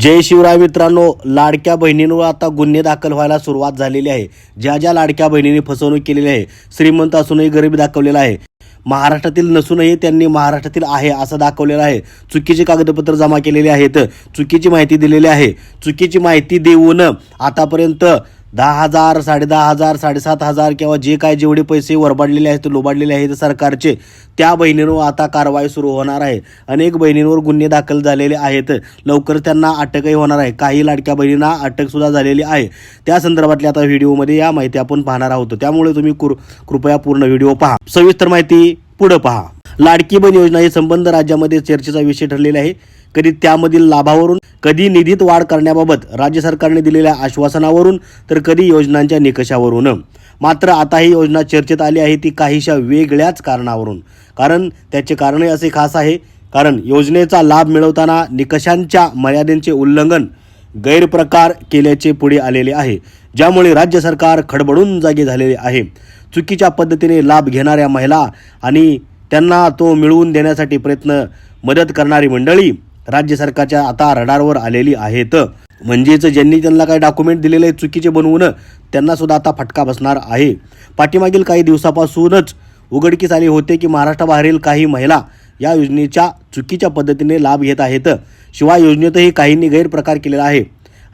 जय शिवराय मित्रांनो लाडक्या बहिणींवर आता गुन्हे दाखल व्हायला सुरुवात झालेली आहे. ज्या ज्या लाडक्या बहिणींनी फसवणूक केलेली आहे श्रीमंत असूनही गरिबी दाखवलेला आहे. महाराष्ट्रातील नसूनही त्यांनी महाराष्ट्रातील आहे असं दाखवलेलं आहे. चुकीचे कागदपत्र जमा केलेले आहेत चुकीची माहिती दिलेली आहे. चुकीची माहिती देऊन आतापर्यंत दहा हजार साडेदहा हजार साडेसात हजार किंवा जे काय जेवढे पैसे वरबाडलेले आहेत लोबाडलेले आहेत सरकारचे त्या बहिणींवर आता कारवाई सुरू होणार आहे. अनेक बहिणींवर गुन्हे दाखल झालेले आहेत. लवकर त्यांना अटकही होणार आहे. काही लाडक्या बहिणींना अटकसुद्धा झालेली आहे. त्या संदर्भातल्या आता व्हिडिओमध्ये या माहिती आपण पाहणार आहोत. त्यामुळे तुम्ही कृपया पूर्ण व्हिडिओ पहा. सविस्तर माहिती पुढं पहा. लाडकी बहीण योजना हे संबंध राज्यामध्ये चर्चेचा विषय ठरलेला आहे. कधी त्यामधील लाभावरून कधी निधीत वाढ करण्याबाबत राज्य सरकारने दिलेल्या आश्वासनावरून तर कधी योजनांच्या निकषावरून. मात्र आता ही योजना चर्चेत आली आहे ती काहीशा वेगळ्याच कारणावरून. कारण त्याचे कारणही असे खास आहे. कारण योजनेचा लाभ मिळवताना निकषांच्या मर्यादेचे उल्लंघन गैरप्रकार केल्याचे पुढे आलेले आहे ज्यामुळे राज्य सरकार खडबडून जागे झालेले आहे. चुकीच्या पद्धतीने लाभ घेणाऱ्या महिला आणि त्यांना तो मिळवून देण्यासाठी प्रयत्न मदत करणारी मंडळी राज्य सरकारच्या आता रडारवर आलेली आहेत. म्हणजेच ज्यांनी त्यांना काही डॉक्युमेंट दिलेले चुकीचे बनवून त्यांना सुद्धा आता फटका बसणार आहे. पाठीमागील काही दिवसापासूनच उघडकीस आले होते की महाराष्ट्राबाहेरील काही महिला या योजनेच्या चुकीच्या पद्धतीने लाभ घेत आहेत. शिवाय योजनेतही काहींनी गैरप्रकार केलेला आहे.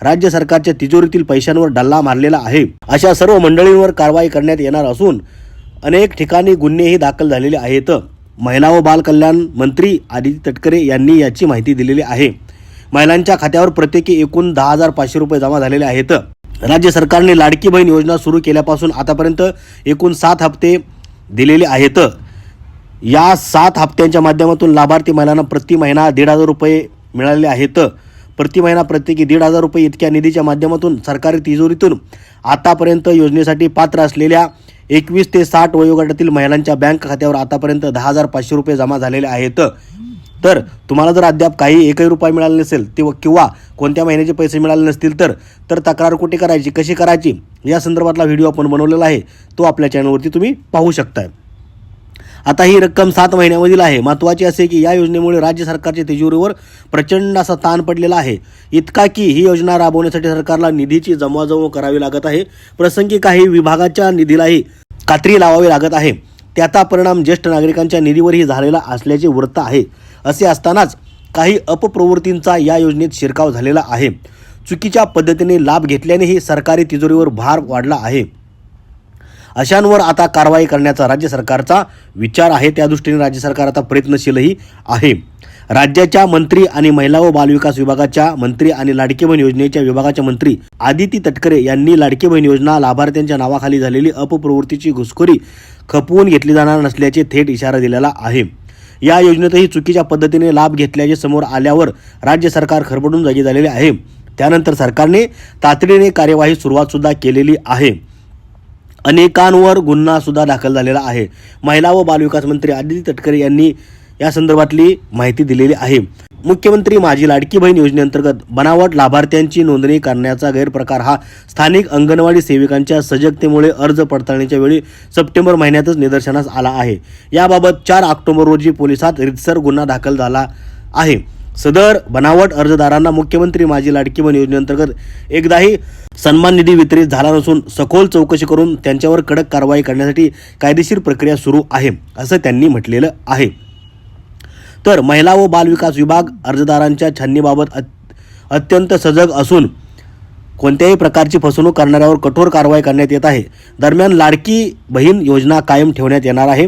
राज्य सरकारच्या तिजोरीतील पैशांवर डल्ला मारलेला आहे. अशा सर्व मंडळींवर कारवाई करण्यात येणार असून अनेक ठिकाणी गुन्हेही दाखल झालेले आहेत. महिला व बाल कल्याण मंत्री आदित्य तटकरे यांनी याची माहिती दिलेली आहे. महिलांच्या खात्यावर प्रत्येकी एकूण दहा हजार पाचशे रुपये जमा झालेले आहेत. राज्य सरकारने लाडकी बहीण योजना सुरू केल्यापासून आतापर्यंत एकूण सात हप्ते दिलेले आहेत. या सात हप्त्यांच्या माध्यमातून लाभार्थी महिलांना प्रति महिना दीड हजार रुपये मिळालेले आहेत. प्रति महिना प्रत्येकी दीड हजार रुपये इतक्या निधीच्या माध्यमातून सरकारी तिजोरीतून आतापर्यंत योजनेसाठी पात्र असलेल्या एकवीस ते साठ वयोगटातील महिलांच्या बँक खात्यावर आतापर्यंत दहा हजार पाचशे रुपये जमा झालेले आहेत. तर तुम्हाला जर अद्याप काही एकही रुपये मिळाला नसेल ते किंवा कोणत्या महिन्याचे पैसे मिळाले नसतील तर तर तक्रार कुठे करायची कशी करायची या संदर्भातला व्हिडिओ आपण बनवलेला आहे तो आपल्या चॅनलवरती तुम्ही पाहू शकताय. आता ही रक्कम सात महिन्यामधील आहे. महत्त्वाचे असे की या योजनेमुळे राज्य सरकारच्या तिजोरीवर प्रचंड असा ताण पडलेला आहे. इतका की ही योजना राबवण्यासाठी सरकारला निधीची जमवाजमव करावी लागत आहे. प्रसंगी काही विभागाच्या निधीलाही कात्री लावावी लागत आहे. त्याचा परिणाम ज्येष्ठ नागरिकांच्या निधीवरही झालेला असल्याचे वृत्त आहे. असे असतानाच काही अपप्रवृत्तींचा या योजनेत शिरकाव झालेला आहे. चुकीच्या पद्धतीने लाभ घेतल्यानेही सरकारी तिजोरीवर भार वाढला आहे. अशांवर आता कारवाई करण्याचा राज्य सरकारचा विचार आहे. त्या दृष्टीने राज्य सरकार आता प्रयत्नशीलही आहे. राज्याच्या मंत्री आणि महिला व बालविकास विभागाच्या मंत्री आणि लाडकी बहीण योजनेच्या विभागाच्या मंत्री आदिती तटकरे यांनी लाडकी बहीण योजना लाभार्थ्यांच्या नावाखाली झालेली अपप्रवृत्तीची घुसखोरी खपवून घेतली जाणार नसल्याचे थेट इशारा दिलेला आहे. या योजनेतही चुकीच्या पद्धतीने लाभ घेतल्याचे समोर आल्यावर राज्य सरकार खरबडून जागी झालेले आहे. त्यानंतर सरकारने तातडीने कार्यवाही सुरुवात सुद्धा केलेली आहे. अनेकांवर गुन्हासुद्धा दाखल झालेला आहे. महिला व बालविकास मंत्री आदिती तटकरे यांनी या संदर्भातली माहिती दिलेली आहे. मुख्यमंत्री माझी लाडकी बहीण योजनेअंतर्गत बनावट लाभार्थ्यांची नोंदणी करण्याचा गैरप्रकार हा स्थानिक अंगणवाडी सेविकांच्या सजगतेमुळे अर्ज पडताळणीच्या वेळी सप्टेंबर महिन्यातच निदर्शनास आला आहे. याबाबत चार ऑक्टोबर रोजी पोलिसात रितसर गुन्हा दाखल झाला आहे. सदर बनावट अर्जदारांना मुख्यमंत्री माझी लाडकी बहीण योजनेअंतर्गत एकदाही सन्मान निधी वितरित झाला नसून सखोल चौकशी करून त्यांच्यावर कडक कारवाई करण्यासाठी कायदेशीर प्रक्रिया सुरू आहे असं त्यांनी म्हटलेलं आहे. तर महिला व बालविकास विभाग अर्जदारांच्या छाननीबाबत अत- अत्यंत सजग असून कोणत्याही प्रकारची फसवणूक करणाऱ्यावर कठोर कारवाई करण्यात येत आहे. दरम्यान लाडकी बहीण योजना कायम ठेवण्यात येणार आहे.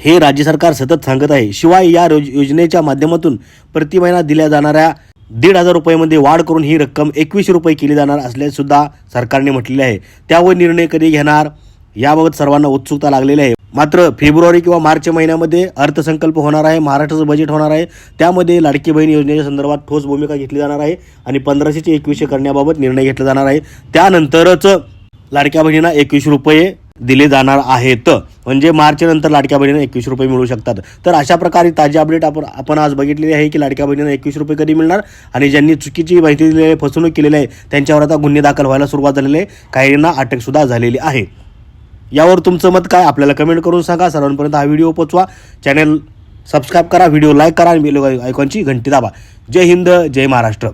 हे राज्य सरकार सतत सांगत आहे. शिवाय या रोज- योजनेच्या माध्यमातून प्रति महिना दिल्या जाणाऱ्या दीड हजार रुपयामध्ये वाढ करून ही रक्कम एकवीसशे रुपये केली जाणार असल्यासुद्धा सरकारने म्हटलेले आहे. त्यावर निर्णय कधी घेणार याबाबत सर्वांना उत्सुकता लागलेली आहे. मात्र फेब्रुवारी किंवा मार्च महिन्यामध्ये अर्थसंकल्प होणार आहे महाराष्ट्राचं बजेट होणार आहे. त्यामध्ये लाडकी बहीण योजनेच्या संदर्भात ठोस भूमिका घेतली जाणार आहे आणि पंधराशेचे एकवीसशे करण्याबाबत निर्णय घेतला जाणार आहे. त्यानंतरच लाडक्या बहिणींना एकवीस रुपये दिले जाणार आहेत. म्हणजे मार्चनंतर लाडक्या बहिणीनं एकवीस रुपये मिळू शकतात. तर अशा प्रकारे ताजी अपडेट आपण आपण आज बघितलेली आहे की लाडक्या बहिणींना एकवीस रुपये कधी मिळणार? आणि ज्यांनी चुकीची माहिती दिलेली आहे फसवणूक केलेली आहे त्यांच्यावर आता गुन्हे दाखल व्हायला सुरुवात झालेली आहे. काहींना अटकसुद्धा झालेली आहे. यावर तुमचं मत काय? आपल्याला कमेंट करून सांगा. सर्वांपर्यंत हा व्हिडिओ पोचवा चॅनल सबस्क्राईब करा व्हिडिओ लाईक करा आणि बेल आयकॉनची घंटी दाबा. जय हिंद जय महाराष्ट्र.